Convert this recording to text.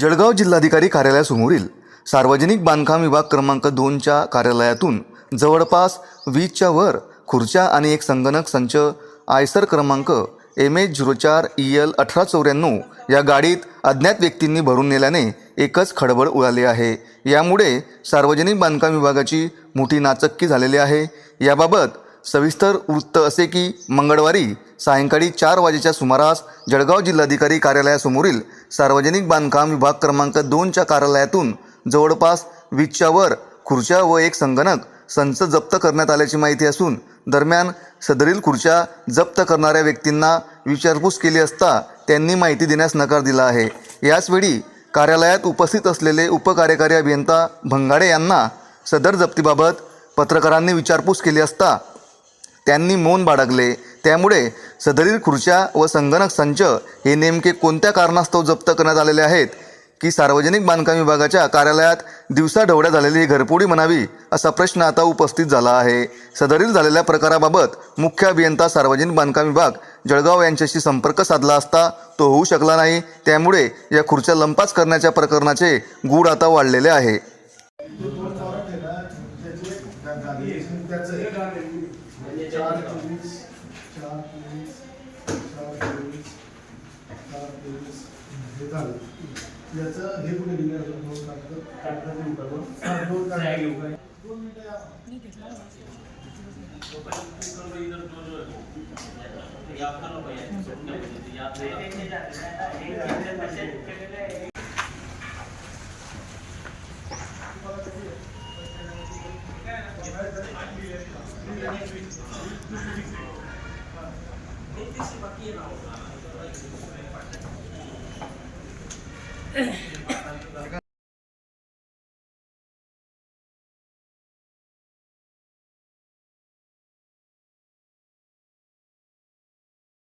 जळगाव जिल्हाधिकारी कार्यालयासमोरील सार्वजनिक बांधकाम विभाग क्रमांक दोनच्या कार्यालयातून जवळपास वीसच्या वर खुर्च्या आणि एक संगणक संच आयसर क्रमांक एम एच झिरो चार ई एल अठरा चौऱ्याण्णव या गाडीत अज्ञात व्यक्तींनी भरून नेल्याने एकच खळबळ उडाली आहे. यामुळे सार्वजनिक बांधकाम विभागाची मोठी नाचक्की झालेली आहे. याबाबत सविस्तर वृत्त असे की मंगळवारी सायंकाळी चार वाजेच्या सुमारास जळगाव जिल्हाधिकारी कार्यालयासमोरील सार्वजनिक बांधकाम विभाग क्रमांक दोनच्या कार्यालयातून जवळपास वीजच्या वर खुर्च्या व एक संगणक संच जप्त करण्यात आल्याची माहिती असून दरम्यान सदरील खुर्च्या जप्त करणाऱ्या व्यक्तींना विचारपूस केली असता त्यांनी माहिती देण्यास नकार दिला आहे. याचवेळी कार्यालयात उपस्थित असलेले उपकार्यकारी अभियंता भंगाडे यांना सदर जप्तीबाबत पत्रकारांनी विचारपूस केली असता त्यांनी मौन बाळगले. त्यामुळे सदरील खुर्च्या व संगणक संच हे नेमके कोणत्या कारणास्तव जप्त करण्यात आलेले आहेत की सार्वजनिक बांधकाम विभागाच्या कार्यालयात दिवसाढवळ्या झालेली ही घरपोडी म्हणावी असा प्रश्न आता उपस्थित झाला आहे. सदरील झालेल्या प्रकाराबाबत मुख्य अभियंता सार्वजनिक बांधकाम विभाग जळगाव यांच्याशी संपर्क साधला असता तो होऊ शकला नाही. त्यामुळे या खुर्च्या लंपास करण्याच्या प्रकरणाचे गूढ आता वाढलेले आहे. चार प्लेट्स चार प्लेट्स चार प्लेट्स हे झालं. याचं हे कुठे दिलं अजून दोन कागद कागदात येऊ का दोन दोन कागद घेऊ काय दोन मिनिटं या. मी घेतला या. Thank you. Thank you.